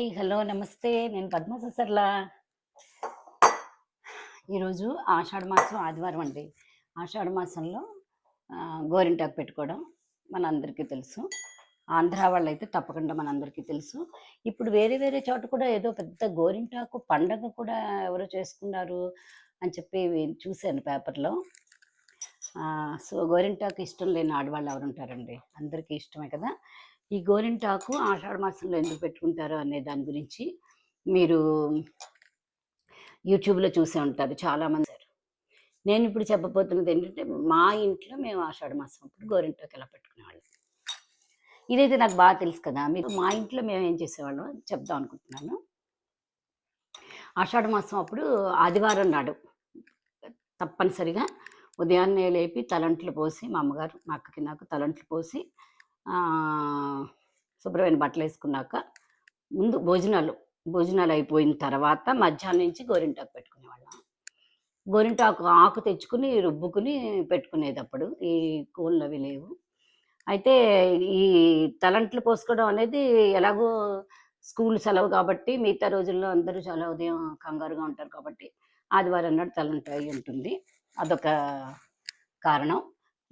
Hello నమస్తే. నేను పద్మ ససర్లా. ఈరోజు ఆషాఢ మాసం ఆదివారం అండి. ఆషాఢ మాసంలో గోరింటాకు పెట్టుకోవడం మనందరికీ తెలుసు. ఆంధ్ర వాళ్ళైతే తప్పకుండా మనందరికీ తెలుసు. ఇప్పుడు వేరే వేరే చోట కూడా ఏదో పెద్ద గోరింటాకు పండగ కూడా ఎవరో చేసుకున్నారు అని చెప్పి చూశాను పేపర్లో. సో గోరింటాకు ఇష్టం లేని ఆడవాళ్ళు ఎవరు ఉంటారండి అందరికీ ఇష్టమే కదా? ఈ గోరింటాకు ఆషాఢ మాసంలో ఎందుకు పెట్టుకుంటారు అనే దాని గురించి మీరు యూట్యూబ్లో చూసే ఉంటారు చాలామంది. నేను ఇప్పుడు చెప్పబోతున్నది ఏంటంటే మా ఇంట్లో మేము ఆషాఢ మాసం అప్పుడు గోరింటాకు ఎలా పెట్టుకునేవాళ్ళం. ఇదైతే నాకు బాగా తెలుసు కదా మీకు మా ఇంట్లో మేము ఏం చేసేవాళ్ళం చెప్దాం అనుకుంటున్నాను. ఆషాఢ మాసం అప్పుడు ఆదివారం నాడు తప్పనిసరిగా ఉదయాన్నే లేపి తలంట్లు పోసి మా అమ్మగారు మా అక్కకి నాకు తలంట్లు పోసి శుభ్రమైన బట్టలు వేసుకున్నాక ముందు భోజనాలు భోజనాలు అయిపోయిన తర్వాత మధ్యాహ్నం నుంచి గోరింటాకు పెట్టుకునేవాళ్ళం. గోరింటాకు ఆకు తెచ్చుకుని రుబ్బుకుని పెట్టుకునేటప్పుడు ఈ కోళ్ళు అవి లేవు. అయితే ఈ తలంట్లు పోసుకోవడం అనేది ఎలాగో స్కూల్ సెలవు కాబట్టి మిగతా రోజుల్లో అందరూ చాలా ఉదయం కంగారుగా ఉంటారు కాబట్టి ఆదివారం నాడు తలంటు అయి ఉంటుంది. అదొక కారణం.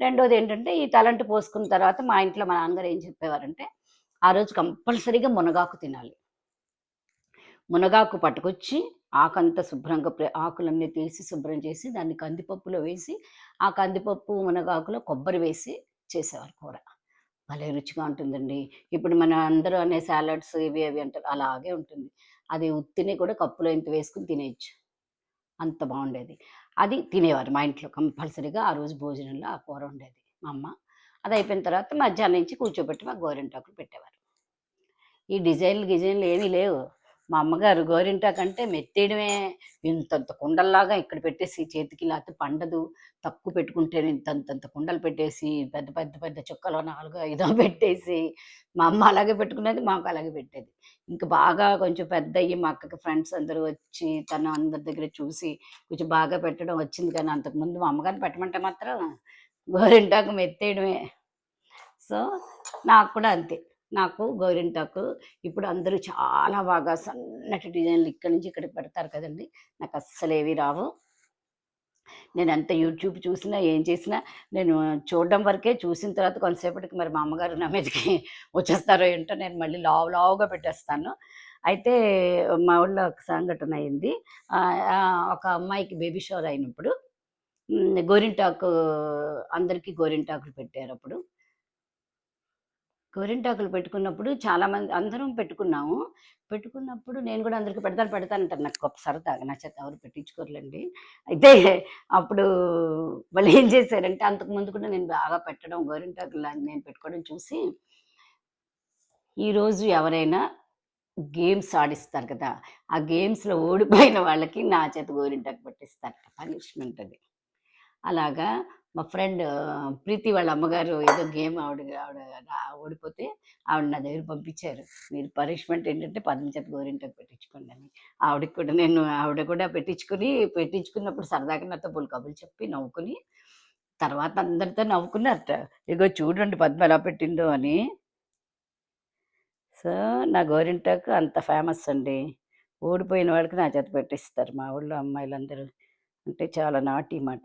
రెండోది ఏంటంటే ఈ తలంటు పోసుకున్న తర్వాత మా ఇంట్లో మా నాన్నగారు ఏం చెప్పేవారంటే ఆ రోజు కంపల్సరీగా మునగాకు తినాలి. మునగాకు పట్టుకొచ్చి ఆకంతా శుభ్రంగా ఆకులన్నీ తీసి శుభ్రం చేసి దాన్ని కందిపప్పులో వేసి ఆ కందిపప్పు మునగాకులో కొబ్బరి వేసి చేసేవారు కూర. భలే రుచిగా ఉంటుందండి. ఇప్పుడు మన అందరూ అనే సాలడ్స్ ఇవి అవి అంటారు అలాగే ఉంటుంది. అది ఉత్తిని కూడా కప్పులో ఇంత వేసుకుని తినేయచ్చు. అంత బాగుండేది. అది తినేవారు మా ఇంట్లో కంపల్సరీగా ఆ రోజు భోజనంలో ఆ కూర ఉండేది మా అమ్మ. అది అయిపోయిన తర్వాత మధ్యాహ్నం నుంచి కూర్చోబెట్టి మాకు గోరింటాకులు పెట్టేవారు. ఈ డిజైన్లు గిజైన్లు ఏమీ లేవు. మా అమ్మగారు గోరింటాకు అంటే మెత్తేయడమే. ఇంతంత కుండల్లాగా ఇక్కడ పెట్టేసి చేతికి లేకపోతే పండదు. తక్కువ పెట్టుకుంటే ఇంతంతంత కుండలు పెట్టేసి పెద్ద పెద్ద పెద్ద చుక్కలు నాలుగో ఐదో పెట్టేసి మా అమ్మ అలాగే పెట్టుకునేది మాకు అలాగే పెట్టేది. ఇంకా బాగా కొంచెం పెద్ద అయ్యి మా అక్కకి ఫ్రెండ్స్ అందరూ వచ్చి తను అందరి దగ్గర చూసి కొంచెం బాగా పెట్టడం వచ్చింది కానీ అంతకుముందు మా అమ్మగారిని పెట్టమంటే మాత్రం గోరింటాకు మెత్తేయడమే. సో నాకు కూడా అంతే. నాకు గోరింటాకు ఇప్పుడు అందరూ చాలా బాగా సన్నటి డిజైన్లు ఇక్కడి నుంచి ఇక్కడికి పెడతారు కదండి. నాకు అస్సలేవి రావు. నేను ఎంత యూట్యూబ్ చూసినా ఏం చేసినా నేను చూడడం వరకే చూసిన తర్వాత కొంతసేపటికి మరి మా అమ్మగారు నా మీదకి వచ్చేస్తారో ఏంటో నేను మళ్ళీ లావు లావుగా పెట్టేస్తాను. అయితే మా ఊళ్ళో ఒక సంఘటన అయింది. ఒక అమ్మాయికి బేబీ షవర్ అయినప్పుడు గోరింటాకు అందరికీ గోరింటాకులు పెట్టారు అప్పుడు. గోరింటాకులు పెట్టుకున్నప్పుడు చాలా మంది అందరం పెట్టుకున్నాము. పెట్టుకున్నప్పుడు నేను కూడా అందరికి పెడతాను పెడతాను అంటారు. నాకు గొప్ప సరదాగా నా చేత ఎవరు పెట్టించుకోరులేండి. అయితే అప్పుడు వాళ్ళు ఏం చేశారంటే అంతకు ముందు కూడా నేను బాగా పెట్టడం గోరింటాకులు నేను పెట్టుకోవడం చూసి ఈరోజు ఎవరైనా గేమ్స్ ఆడిస్తారు కదా ఆ గేమ్స్లో ఓడిపోయిన వాళ్ళకి నా చేత గోరింటాకు పెట్టిస్తారు పనిష్మెంట్ అది. అలాగా మా ఫ్రెండ్ ప్రీతి వాళ్ళ అమ్మగారు ఏదో గేమ్ ఆవిడ ఆవిడ ఓడిపోతే ఆవిడ నా దగ్గర పంపించారు. మీరు పనిష్మెంట్ ఏంటంటే పద్మ గోరింటకు పెట్టించుకోండి అని. ఆవిడకి కూడా నేను ఆవిడ కూడా పెట్టించుకుని పెట్టించుకున్నప్పుడు సరదాగా నాతో పూలు కబులు చెప్పి నవ్వుకుని తర్వాత అందరితో నవ్వుకున్నారట. ఇగో చూడండి పద్మ ఎలా పెట్టిందో అని. సో నా గోరింటాకు అంత ఫేమస్ అండి. ఓడిపోయిన వాళ్ళకి నా చేత పెట్టిస్తారు మా ఊళ్ళో అమ్మాయిలందరూ. అంటే చాలా నాటి మాట.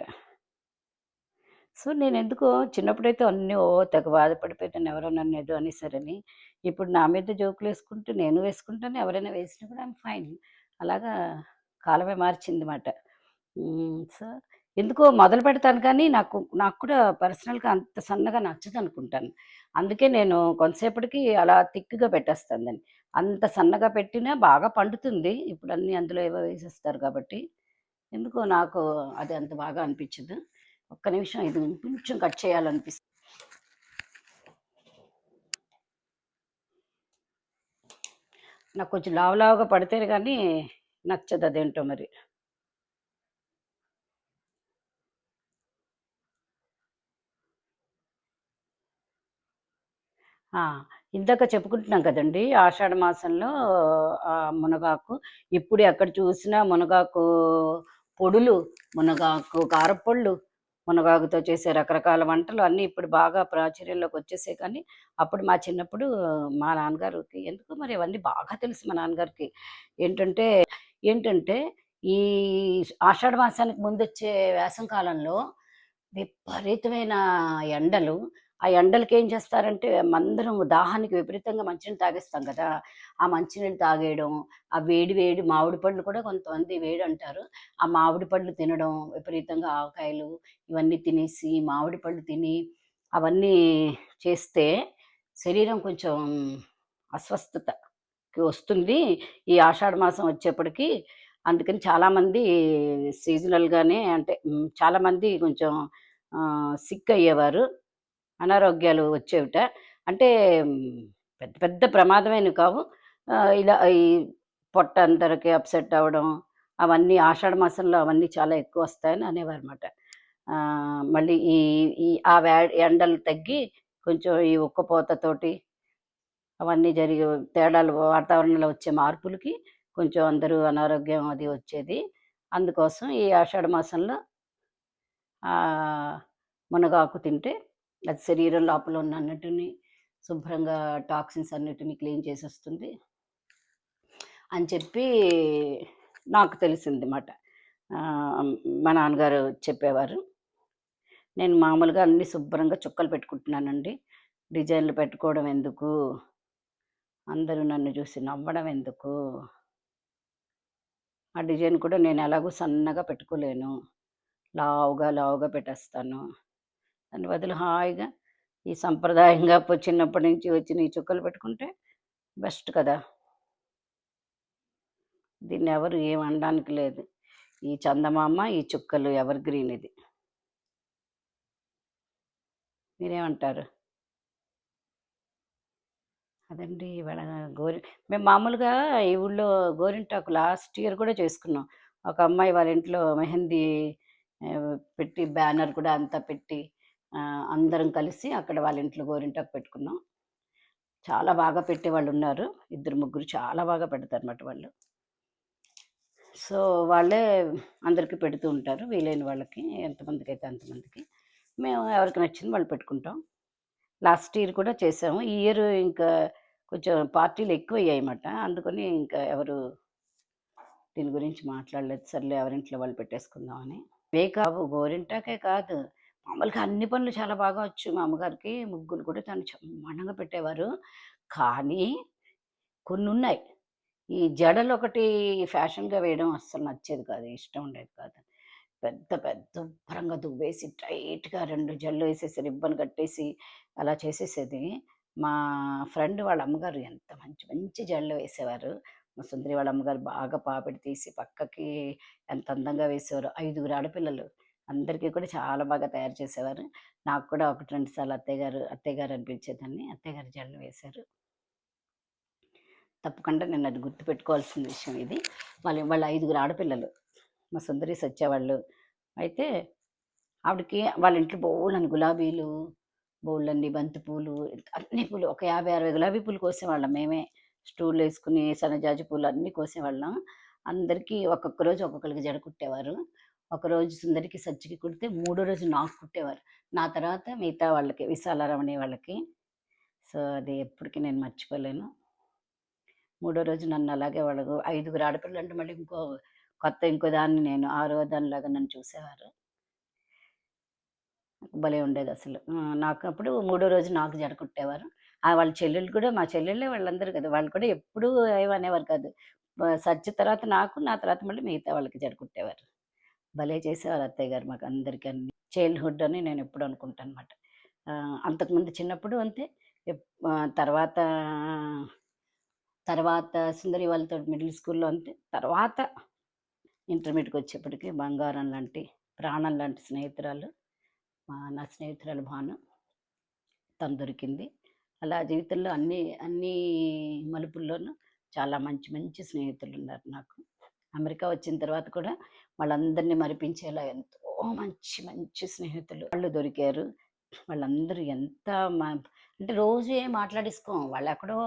సో నేను ఎందుకో చిన్నప్పుడైతే అన్నీ ఓ తెగ బాధపడిపోయాను ఎవరో నన్ను ఏదో అనేసారని. ఇప్పుడు నా మీద జోకులు వేసుకుంటూ నేను వేసుకుంటాను ఎవరైనా వేసినా కూడా ఐమ్ ఫైన్. అలాగా కాలమే మార్చింది మాట సో ఎందుకో మొదలు పెడతాను కానీ నాకు నాకు కూడా పర్సనల్గా అంత సన్నగా నచ్చదు అనుకుంటాను. అందుకే నేను కొంతసేపటికి అలా థిక్గా పెట్టేస్తాను దాన్ని. అంత సన్నగా పెట్టినా బాగా పండుతుంది. ఇప్పుడు అన్నీ అందులో ఏవో వేసేస్తారు కాబట్టి. ఎందుకో నాకు అది అంత బాగా అనిపించదు. ఒక్క నిమిషం ఇది కొంచెం కట్ చేయాలనిపిస్తుంది. నాకు కొంచెం లావులావుగా పడితే కానీ నచ్చదు అదేంటో మరి. ఇందాక చెప్పుకుంటున్నాం కదండి ఆషాఢ మాసంలో మునగాకు. ఇప్పుడు ఎక్కడ చూసినా మునగాకు పొడులు మునగాకు కారపొళ్ళు మునగాకుతో చేసే రకరకాల వంటలు అన్నీ ఇప్పుడు బాగా ప్రాచుర్యంలోకి వచ్చేసాయి. కానీ అప్పుడు మా చిన్నప్పుడు మా నాన్నగారికి ఎందుకు మరి అవన్నీ బాగా తెలుసు మా నాన్నగారికి. ఏంటంటే ఏంటంటే ఈ ఆషాఢ మాసానికి ముందు వచ్చే వేసం కాలంలో విపరీతమైన ఎండలు ఆ ఎండలకి ఏం చేస్తారంటే అందరం దాహానికి విపరీతంగా మంచినీళ్ళు తాగేస్తాం కదా. ఆ మంచినీళ్ళు తాగేయడం ఆ వేడి వేడి మామిడి పండ్లు కూడా కొంతమంది వేడి అంటారు. ఆ మామిడి పండ్లు తినడం విపరీతంగా ఆవకాయలు ఇవన్నీ తినేసి మామిడి పళ్ళు తిని అవన్నీ చేస్తే శరీరం కొంచెం అస్వస్థతకి వస్తుంది. ఈ ఆషాఢ మాసం వచ్చేప్పటికి అందుకని చాలామంది సీజనల్గానే అంటే చాలామంది కొంచెం సిక్ అయ్యేవారు అనారోగ్యాలు వచ్చేవిట. అంటే పెద్ద పెద్ద ప్రమాదమైనవి కావు. ఇలా ఈ పొట్ట అందరికి అప్సెట్ అవ్వడం అవన్నీ ఆషాఢ మాసంలో అవన్నీ చాలా ఎక్కువ వస్తాయని అనేవారు అనమాట మళ్ళీ ఈ ఈ ఆ వే ఎండలు తగ్గి కొంచెం ఈ ఉక్కపోతతోటి అవన్నీ జరిగే తేడాలు వాతావరణంలో వచ్చే మార్పులకి కొంచెం అందరూ అనారోగ్యం అది వచ్చేది. అందుకోసం ఈ ఆషాఢ మాసంలో మునగాకు తింటే అది శరీరం లోపల ఉన్న అన్నిటిని శుభ్రంగా టాక్సిన్స్ అన్నిటిని క్లీన్ చేసేస్తుంది. అని చెప్పి నాకు తెలిసింది మాట మా నాన్నగారు చెప్పేవారు. నేను మామూలుగా అన్ని శుభ్రంగా చుక్కలు పెట్టుకుంటున్నానండి. డిజైన్లు పెట్టుకోవడం ఎందుకు? అందరూ నన్ను చూసి నవ్వడం ఎందుకు? ఆ డిజైన్ కూడా నేను ఎలాగో సన్నగా పెట్టుకోలేను. లావుగా లావుగా పెట్టేస్తాను. దాని బదులు హాయిగా ఈ సంప్రదాయంగా చిన్నప్పటి నుంచి వచ్చిన ఈ చుక్కలు పెట్టుకుంటే బెస్ట్ కదా. దీన్ని ఎవరు ఏం లేదు. ఈ చందమామ ఈ చుక్కలు ఎవర్ గ్రీన్ ఇది. మీరేమంటారు? అదండి ఇవాళ గోరి మేము మామూలుగా ఈ ఊళ్ళో గోరింటాకు లాస్ట్ ఇయర్ కూడా చేసుకున్నాం. ఒక అమ్మాయి వాళ్ళ ఇంట్లో మెహందీ పెట్టి బ్యానర్ కూడా అంతా పెట్టి అందరం కలిసి అక్కడ వాళ్ళ ఇంట్లో గోరింటాకు పెట్టుకున్నాం. చాలా బాగా పెట్టే వాళ్ళు ఉన్నారు. ఇద్దరు ముగ్గురు చాలా బాగా పెడతారు అన్నమాట వాళ్ళు. సో వాళ్ళే అందరికీ పెడుతూ ఉంటారు. వీలైన వాళ్ళకి ఎంతమందికి అయితే అంతమందికి. మేము ఎవరికి నచ్చింది వాళ్ళు పెట్టుకుంటాం. లాస్ట్ ఇయర్ కూడా చేసాము. ఈ ఇయర్ ఇంకా కొంచెం పార్టీలు ఎక్కువ అయ్యాయి అన్నమాట అందుకని ఇంకా ఎవరు దీని గురించి మాట్లాడలేదు. సర్లే ఎవరింట్లో వాళ్ళు పెట్టేసుకుందామని వే కావు గోరింటాకే కాదు. మామూలుగా అన్ని పనులు చాలా బాగా వచ్చు. మా అమ్మగారికి ముగ్గులు కూడా తను చమ్మనంగా పెట్టేవారు. కానీ కొన్ని ఉన్నాయి. ఈ జడలు ఒకటి ఫ్యాషన్గా వేయడం అస్సలు నచ్చేది కాదు ఇష్టం ఉండేది కాదు. పెద్ద పెద్ద శుభ్రంగా దువ్వేసి టైట్గా రెండు జల్లు వేసేసి రిబ్బన్ కట్టేసి అలా చేసేసేది. మా ఫ్రెండ్ వాళ్ళ అమ్మగారు ఎంత మంచి మంచి జడలు వేసేవారు. మా సుందరి వాళ్ళ అమ్మగారు బాగా పాపిడి తీసి పక్కకి ఎంత అందంగా వేసేవారు. ఐదుగురు ఆడపిల్లలు. అందరికీ కూడా చాలా బాగా తయారు చేసేవారు. నాకు కూడా ఒకటి రెండు సార్లు అత్తయ్య గారు అత్తయ్య గారు అనిపించేదాన్ని. అత్తయ్య గారు జడలు వేశారు. తప్పకుండా నేను అది గుర్తుపెట్టుకోవాల్సిన విషయం ఇది. వాళ్ళ వాళ్ళ ఐదుగురు ఆడపిల్లలు. మా సుందరి వచ్చేవాళ్ళు అయితే ఆవిడకి వాళ్ళ ఇంట్లో బోళ్ళని గులాబీలు బోళ్ళన్ని బంతి పూలు అన్ని పూలు ఒక యాభై అరవై గులాబీ పూలు కోసేవాళ్ళం మేమే. స్టూల్ వేసుకుని సన్నజాజి పూలు అన్నీ కోసేవాళ్ళం. అందరికీ ఒక్కొక్క రోజు ఒక్కొక్కరికి జడ కుట్టేవారు. ఒక రోజు సుందరికి సచ్చికి కుడితే మూడో రోజు నాకు కుట్టేవారు. నా తర్వాత మిగతా వాళ్ళకి విశాలరమణి వాళ్ళకి. సో అది ఎప్పటికీ నేను మర్చిపోలేను. మూడో రోజు నన్ను అలాగే వాళ్ళకు ఐదుగురు ఆడపిల్లలు అంటే మళ్ళీ ఇంకో కొత్త ఇంకో దాన్ని నేను ఆరో దానిలాగా నన్ను చూసేవారు. భలే ఉండేది అసలు. నాకు అప్పుడు మూడో రోజు నాకు జడ కుట్టేవారు. ఆ వాళ్ళ చెల్లెళ్ళు కూడా మా చెల్లెళ్ళే వాళ్ళందరూ కదా వాళ్ళు కూడా ఎప్పుడూ ఏమనేవారు కాదు. బ- తర్వాత నాకు నా తర్వాత మళ్ళీ మిగతా వాళ్ళకి జడ కుట్టేవారు. భలే చేసేవారు అత్తయ్య గారు మాకు అందరికీ అన్ని. చైల్డ్హుడ్ అని నేను ఎప్పుడు అనుకుంటాను అనమాట అంతకుముందు చిన్నప్పుడు అంతే. తర్వాత తర్వాత సుందరి వాళ్ళతో మిడిల్ స్కూల్లో అంతే. తర్వాత ఇంటర్మీడియట్కి వచ్చేప్పటికి బంగారం లాంటి ప్రాణం లాంటి స్నేహితురాలు నా స్నేహితురాలు భాను తను దొరికింది. అలా జీవితంలో అన్ని అన్ని మలుపుల్లోనూ చాలా మంచి మంచి స్నేహితులు ఉన్నారు నాకు. అమెరికా వచ్చిన తర్వాత కూడా వాళ్ళందరినీ మరిపించేలా ఎంతో మంచి మంచి స్నేహితులు. వాళ్ళు దొరికారు. వాళ్ళందరూ ఎంత అంటే రోజు ఏం మాట్లాడేసుకోం. వాళ్ళు ఎక్కడో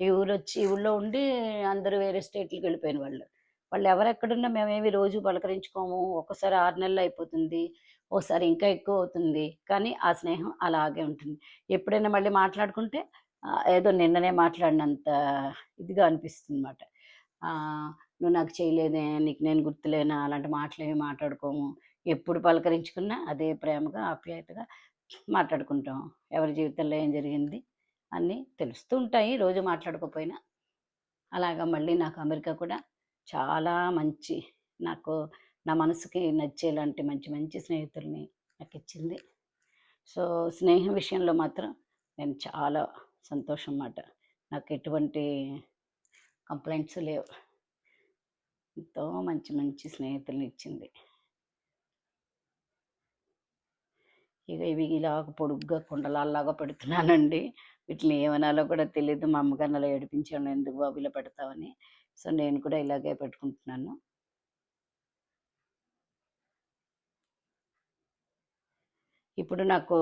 ఈ ఊరు వచ్చి ఈ ఊళ్ళో ఉండి అందరూ వేరే స్టేట్లకు వెళ్ళిపోయిన వాళ్ళు. వాళ్ళు ఎవరెక్కడున్నా మేమేమి రోజు పలకరించుకోము. ఒక్కసారి ఆరు నెలలు అయిపోతుంది. ఓసారి ఇంకా ఎక్కువ అవుతుంది. కానీ ఆ స్నేహం అలాగే ఉంటుంది. ఎప్పుడైనా మళ్ళీ మాట్లాడుకుంటే ఏదో నిన్ననే మాట్లాడినంత ఇదిగా అనిపిస్తుంది అనమాట నువ్వు నాకు చేయలేదే నీకు నేను గుర్తులేనా? అలాంటి మాటలు ఏమి మాట్లాడుకోము. ఎప్పుడు పలకరించుకున్నా అదే ప్రేమగా ఆప్యాయతగా మాట్లాడుకుంటాం. ఎవరి జీవితంలో ఏం జరిగింది అన్నీ తెలుస్తూ ఉంటాయి. రోజు మాట్లాడుకోపోయినా అలాగా మళ్ళీ నాకు అమెరికా కూడా చాలా మంచి నాకు నా మనసుకి నచ్చేలాంటి మంచి మంచి స్నేహితుల్ని నాకు ఇచ్చింది. సో స్నేహం విషయంలో మాత్రం నేను చాలా సంతోషం అన్నమాట. నాకు ఎటువంటి కంప్లైంట్స్ లేవు. ఎంతో మంచి మంచి స్నేహితులను ఇచ్చింది ఇక ఇవి ఇలా పొడుగ్గా కుండలాల్లాగా పెడుతున్నానండి. వీటిని ఏమనాలో కూడా తెలియదు మా అమ్మగారిని అలా ఏడిపించాను. ఎందుకు బాబు ఇలా పెడతామని సో నేను కూడా ఇలాగే పెట్టుకుంటున్నాను. ఇప్పుడు నాకు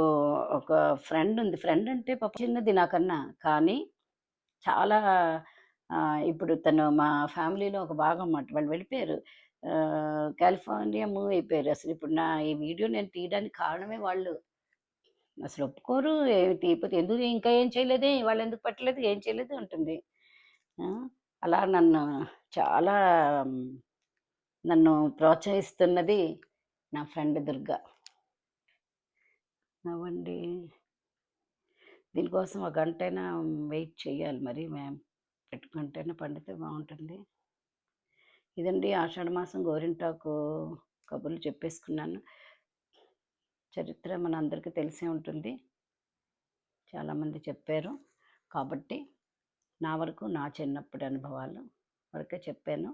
ఒక ఫ్రెండ్ ఉంది. ఫ్రెండ్ అంటే పాప చిన్నది నాకన్నా. కానీ చాలా ఇప్పుడు తను మా ఫ్యామిలీలో ఒక భాగం అన్నమాట. వాళ్ళు వెళ్ళిపోయారు. కాలిఫోర్నియా మూవ్ అయిపోయారు. అసలు ఇప్పుడు నా ఈ వీడియో నేను తీయడానికి కారణమే వాళ్ళు. అసలు ఒప్పుకోరు తీయపోతే ఎందుకు ఇంకా ఏం చేయలేదే? వాళ్ళు ఎందుకు పట్టలేదు? ఏం చేయలేదు? ఉంటుంది అలా నన్ను చాలా నన్ను ప్రోత్సహిస్తున్నది నా ఫ్రెండ్ దుర్గా. అవ్వండి. దీనికోసం ఒక గంటైనా వెయిట్ చేయాలి మరి మ్యామ్. పెట్టుకుంటేనే పండితే బాగుంటుంది. ఇదండి ఆషాఢ మాసం గోరింటాకు కబుర్లు చెప్పేసుకున్నాను. చరిత్ర మన అందరికీ తెలిసే ఉంటుంది. చాలామంది చెప్పారు. కాబట్టి నా వరకు నా చిన్నప్పటి అనుభవాలు వరకే చెప్పాను.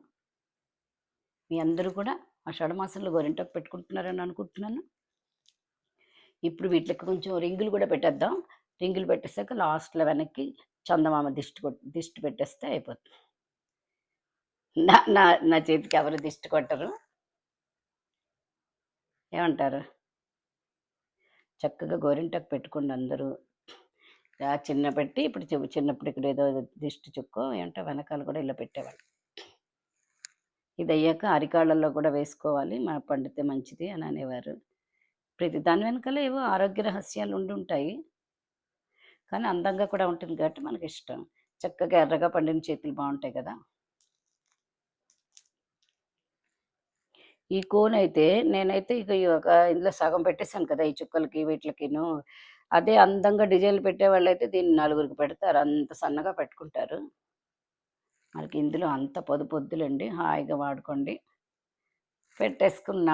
మీ అందరూ కూడా ఆషాఢ మాసంలో గోరింటాకు పెట్టుకుంటున్నారని అనుకుంటున్నాను. ఇప్పుడు వీటికి కొంచెం రింగులు కూడా పెట్టేద్దాం. రింగులు పెట్టేసాక లాస్ట్లో వెనక్కి చందమామ దిష్టి కొట్ దిష్టి పెట్టేస్తే అయిపోతుంది నా నా నా చేతికి ఎవరు దిష్టి కొట్టరు. ఏమంటారు? చక్కగా గోరింటకు పెట్టుకోండి అందరూ. ఆ చిన్న పెట్టి ఇప్పుడు చిన్నప్పుడు ఇక్కడ ఏదో దిష్టి చుక్కో ఏంటో వెనకాల కూడా ఇలా పెట్టేవాళ్ళు. ఇది అయ్యాక అరికాళ్ళల్లో కూడా వేసుకోవాలి. మా పండితే మంచిది అని అనేవారు. ప్రతి దాని వెనకాల ఏవో ఆరోగ్య రహస్యాలు ఉండి ఉంటాయి కానీ అందంగా కూడా ఉంటుంది కాబట్టి మనకి ఇష్టం చక్కగా ఎర్రగా పండిన చేతులు బాగుంటాయి కదా. ఈ కోన్ అయితే నేనైతే ఇక ఈ ఒక ఇందులో సగం పెట్టేశాను కదా ఈ చుక్కలకి వీటికిను అదే అందంగా డిజైన్లు పెట్టే వాళ్ళు అయితే దీన్ని నలుగురికి పెడతారు. అంత సన్నగా పెట్టుకుంటారు. మనకి ఇందులో అంత పొదు పొద్దులండి. హాయిగా వాడుకోండి. పెట్టేసుకున్న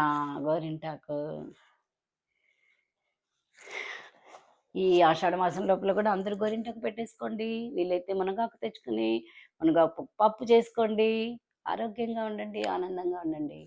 గోరింటాకు. ఈ ఆషాఢ మాసం లోపల కూడా అందరు గోరింటాకు పెట్టేసుకోండి. వీలైతే మునగాకు తెచ్చుకుని మునగాకు పప్పు చేసుకోండి. ఆరోగ్యంగా ఉండండి ఆనందంగా ఉండండి.